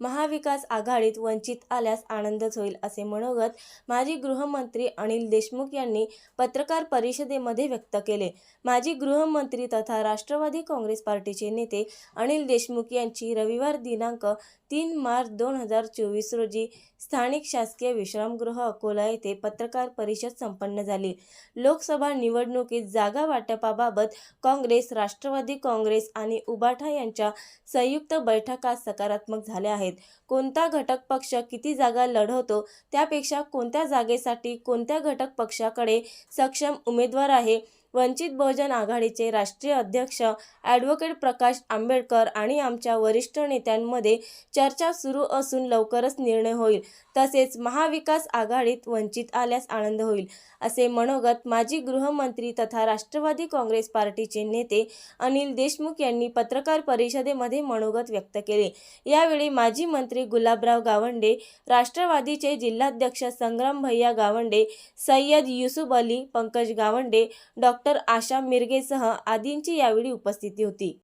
महाविकास आघाडीत वंचित आल्यास आनंदच होईल असे मनोगत माजी गृहमंत्री अनिल देशमुख यांनी पत्रकार परिषदेमध्ये व्यक्त केले. माजी गृहमंत्री तथा राष्ट्रवादी काँग्रेस पार्टीचे नेते अनिल देशमुख यांची रविवार दिनांक तीन मार्च दोन हजार चोवीस रोजी स्थानिक शासकीय विश्रामगृह अकोला येथे पत्रकार परिषद संपन्न झाली. लोकसभा निवडणुकीत जागा वाटपाबाबत काँग्रेस राष्ट्रवादी काँग्रेस आणि उबाठा यांच्या संयुक्त बैठका सकारात्मक झाल्या आहेत. कोणता घटक पक्ष किती जागा लढवतो त्यापेक्षा कोणत्या जागेसाठी कोणत्या घटक पक्षाकडे सक्षम उमेदवार आहे वंचित बहुजन आघाडीचे राष्ट्रीय अध्यक्ष ॲडव्होकेट प्रकाश आंबेडकर आणि आमच्या वरिष्ठ नेत्यांमध्ये चर्चा सुरू असून लवकरच निर्णय होईल. तसेच महाविकास आघाडीत वंचित आल्यास आनंद होईल असे मनोगत माजी गृहमंत्री तथा राष्ट्रवादी काँग्रेस पार्टीचे नेते अनिल देशमुख यांनी पत्रकार परिषदेमध्ये मनोगत व्यक्त केले. यावेळी माजी मंत्री गुलाबराव गावंडे राष्ट्रवादीचे जिल्हाध्यक्ष संग्राम भैया गावंडे सय्यद युसुफ अली पंकज गावंडे डॉक्टर आशा मिरगेसह आदींची यावेळी उपस्थिती होती.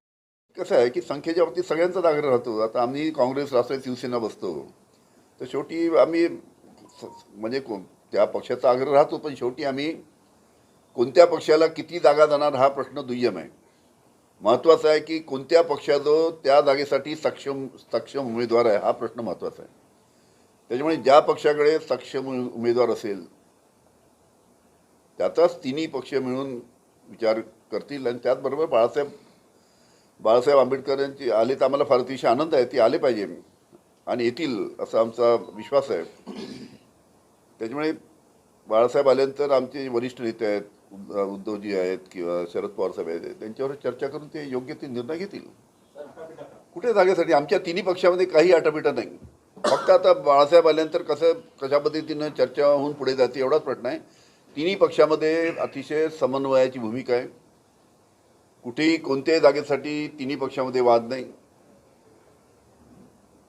कसं आहे की संख्येच्या बाबतीत सगळ्यांचाच आग्रह राहतो. आता आम्ही काँग्रेस राष्ट्रवादी शिवसेना बसतो. तर शेवटी आम्ही म्हणजे कोण त्या पक्षाचा आग्रह राहतो पण शेवटी आम्ही कोणत्या पक्षाला किती जागा जाणार हा प्रश्न दुय्यम आहे. महत्त्वाचा आहे की कोणत्या पक्षाजवळ त्या जागेसाठी सक्षम सक्षम उमेदवार आहे हा प्रश्न महत्त्वाचा आहे. त्याच्यामुळे ज्या पक्षाकडे सक्षम उमेदवार असेल त्याचाच तिन्ही पक्ष मिळून विचार करतील आणि त्याचबरोबर बाळासाहेब बाळासाहेब आंबेडकर यांची आले तर आम्हाला फार अतिशय आनंद आहे ते आले पाहिजे आणि येतील असा आमचा विश्वास आहे. त्याच्यामुळे बाळासाहेब आल्यानंतर आमचे वरिष्ठ नेते आहेत उद्धवजी आहेत किंवा शरद पवार साहेब आहेत त्यांच्यावर चर्चा करून ते योग्य ते निर्णय घेतील. कुठे जागेसाठी? आमच्या तिन्ही पक्षामध्ये काही आटापिटा नाही. फक्त आता बाळासाहेब आल्यानंतर कसं कशा पद्धतीनं चर्चा होऊन पुढे जाते एवढाच प्रश्न आहे. तिन्ही पक्षामध्ये अतिशय समन्वयाची भूमिका आहे. कुठेही कोणत्याही जागेसाठी तिन्ही पक्षामध्ये वाद नाही.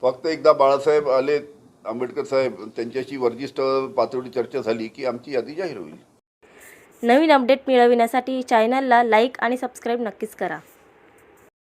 फक्त एकदा बाळासाहेब आले आंबेडकर साहेब त्यांच्याशी वर्जिष्ठ पातळी चर्चा झाली की आमची यादी जाहीर होईल. नवीन अपडेट मिळविण्यासाठी चॅनलला लाईक आणि सबस्क्राईब नक्कीच करा.